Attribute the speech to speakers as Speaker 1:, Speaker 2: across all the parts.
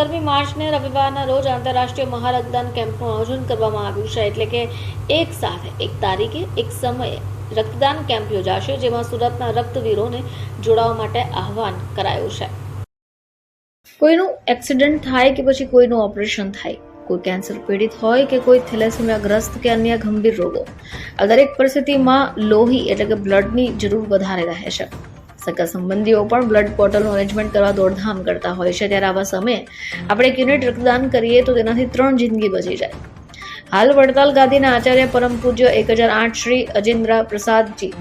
Speaker 1: સત્તરમી માર્ચને રવિવારના રોજ આંતરરાષ્ટ્રીય મહારક્તદાન કેમ્પનું આયોજન કરવામાં આવ્યું છે, એટલે કે એક સાથે, એક તારીખે, એક સમયે રક્તદાન કેમ્પ યોજાશે, જેમાં સુરતના રક્તવીરોને જોડાવા માટે આહવાન કરાયું છે. કોઈનું એક્સિડન્ટ થાય કે પછી કોઈનું ઓપરેશન થાય, કોઈ કેન્સર પીડિત હોય કે કોઈ થેલેસેમિયાગ્રસ્ત કે અન્ય ગંભીર રોગો, આ દરેક પરિસ્થિતિમાં લોહી એટલે કે બ્લડની જરૂર વધારે રહે છે. સગા સંબંધીઓ પણ બ્લડ બોટલનું અરેન્જમેન્ટ કરવા દોડધામ કરતા હોય છે. ત્યારે આવા સમયે આપણે એક યુનિટ રક્તદાન કરીએ તો તેનાથી ત્રણ જિંદગી બચી જાય. હાલ વડતાલ ગાંધીના આચાર્ય પરમ પૂજ્ય એક હજાર આઠ શ્રી અજેન્દ્ર પ્રસાદજી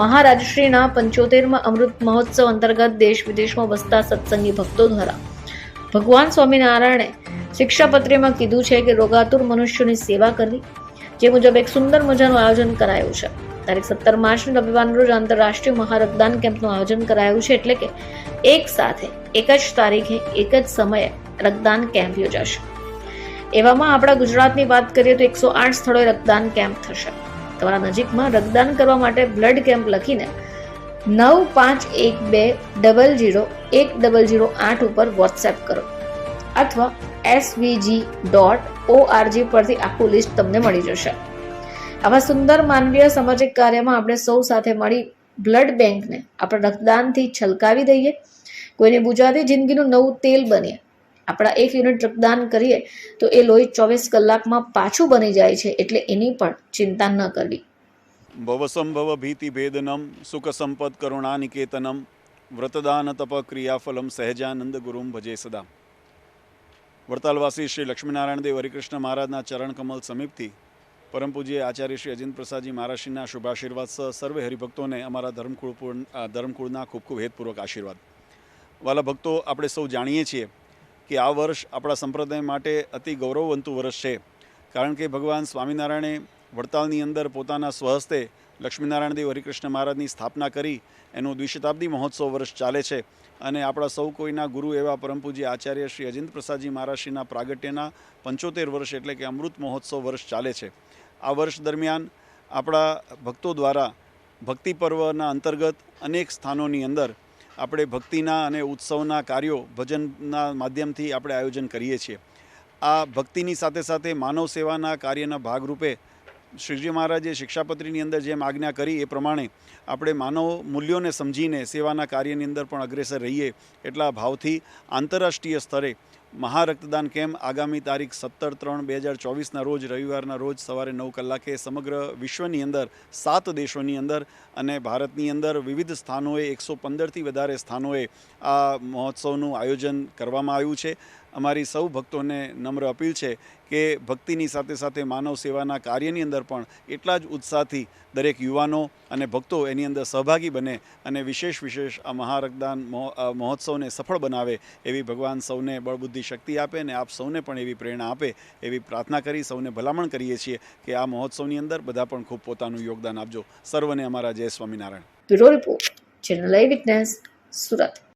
Speaker 1: મહારાજશ્રીના પંચોતેરમાં અમૃત મહોત્સવ અંતર્ગત દેશ વિદેશમાં વસતા સત્સંગી ભક્તો દ્વારા. ભગવાન સ્વામિનારાયણે શિક્ષાપત્રીમાં કીધું છે કે રોગાતુર મનુષ્યોની સેવા કરવી, જે મુજબ એક સુંદર મજાનું આયોજન કરાયું છે. તારીખ સત્તર માર્ચના રવિવારના રોજ આંતરરાષ્ટ્રીય મહારક્તદાન કેમ્પનું આયોજન કરાયું છે એટલે કે એક સાથે એક જ તારીખે એક જ સમયે રક્તદાન કેમ્પ યોજાશે. એવામાં આપણા ગુજરાતની વાત કરીએ તો એકસો આઠ સ્થળોએ રક્તદાન કેમ્પ થશે. તમારા નજીકમાં રક્તદાન કરવા માટે બ્લડ કેમ્પ લખીને નવ પાંચ એક બે ડબલ જીરો એક ડબલ જીરો આઠ ઉપર વોટ્સએપ કરો. અથવા એસવીજી ડોટ ઓઆરજી પરથી આખું લિસ્ટ તમને મળી જશે. આવા સુંદર માનવીય સામાજિક કાર્યમાં આપણે સૌ સાથે મળી બ્લડ બેંકને આપણે રક્તદાનથી છલકાવી દઈએ, કોઈને ગુજરાતી જિંદગીનું નવું તેલ બનીએ. આપણા એક યુનિટ રક્તદાન કરીએ તો એ લોહી ચોવીસ કલાકમાં પાછું બની જાય છે એટલે એની પણ ચિંતા ન કરવી.
Speaker 2: ભવસંભવ ભીતિ ભેદનમ, સુખ સંપદ કરુણા નિકેતનમ, વ્રતદાન તપ ક્રિયાફલમ સહેજાનંદ ગુરુમ ભજે સદા. વડતાલવાસી શ્રી લક્ષ્મીનારાયણ દેવ હરિકૃષ્ણ મહારાજના ચરણ કમલ સમીપથી પરમ પૂજ્ય આચાર્ય શ્રી અજિંત પ્રસાદજી મહારાજશ્રીના શુભાશીર્વાદ સહ સર્વે હરિભક્તોને અમારા ધર્મકુળ ધર્મકુળના ખૂબ ખૂબ હેતપૂર્વક આશીર્વાદ. વાલા ભક્તો, આપણે સૌ જાણીએ છીએ કે આ વર્ષ આપણા સંપ્રદાય માટે અતિ ગૌરવવંતું વર્ષ છે. કારણ કે ભગવાન સ્વામિનારાયણે વડતાલની અંદર પોતાના સ્વહસ્તે લક્ષ્મીનારાયણ દેવ હરિકૃષ્ણ મહારાજની સ્થાપના કરી, એનું દ્વિશતાબ્દી મહોત્સવ વર્ષ ચાલે છે. અને આપણા સૌ કોઈના ગુરુ એવા પરમ આચાર્ય શ્રી અજિંત પ્રસાદજી મહારાજશ્રીના પ્રાગટ્યના પંચોતેર વર્ષ એટલે કે અમૃત મહોત્સવ વર્ષ ચાલે છે. આ વર્ષ દરમિયાન આપણા ભક્તો દ્વારા ભક્તિ પર્વના અંતર્ગત અનેક સ્થાનોની અંદર આપણે ભક્તિના અને ઉત્સવના કાર્યો ભજનના માધ્યમથી આપણે આયોજન કરીએ છીએ. આ ભક્તિની સાથે સાથે માનવ સેવાના કાર્યના ભાગરૂપે શ્રીજી મહારાજે શિક્ષાપત્રીની અંદર જેમ આજ્ઞા કરી એ પ્રમાણે આપણે માનવ મૂલ્યોને સમજીને સેવાના કાર્યની અંદર પણ અગ્રેસર રહીએ એટલા ભાવથી આંતરરાષ્ટ્રીય સ્તરે મહારક્તદાન કેમ્પ આગામી તારીખ સત્તર ત્રણ બે હજાર ચોવીસના રોજ, રવિવારના રોજ સવારે નવ કલાકે સમગ્ર વિશ્વની અંદર, સાત દેશોની અંદર અને ભારતની અંદર વિવિધ સ્થાનોએ, એકસો પંદરથી વધારે સ્થાનોએ આ મહોત્સવનું આયોજન કરવામાં આવ્યું છે. અમારી સૌ ભક્તોને નમ્ર અપીલ છે કે ભક્તિની સાથે સાથે માનવ સેવાના કાર્યની અંદર પણ એટલા જ ઉત્સાહથી દરેક યુવાનો અને ભક્તો એની અંદર સહભાગી બને અને વિશેષ વિશેષ આ મહારગદાન મહોત્સવને સફળ બનાવે એવી ભગવાન સૌને બળબુદ્ધિ શક્તિ આપે અને આપ સૌને પણ એવી પ્રેરણા આપે એવી પ્રાર્થના કરી સૌને ભલામણ કરીએ છીએ કે આ મહોત્સવની અંદર બધા પણ ખૂબ પોતાનું યોગદાન આપજો. સર્વને અમારા જય સ્વામિનારાયણ.
Speaker 1: સુરત.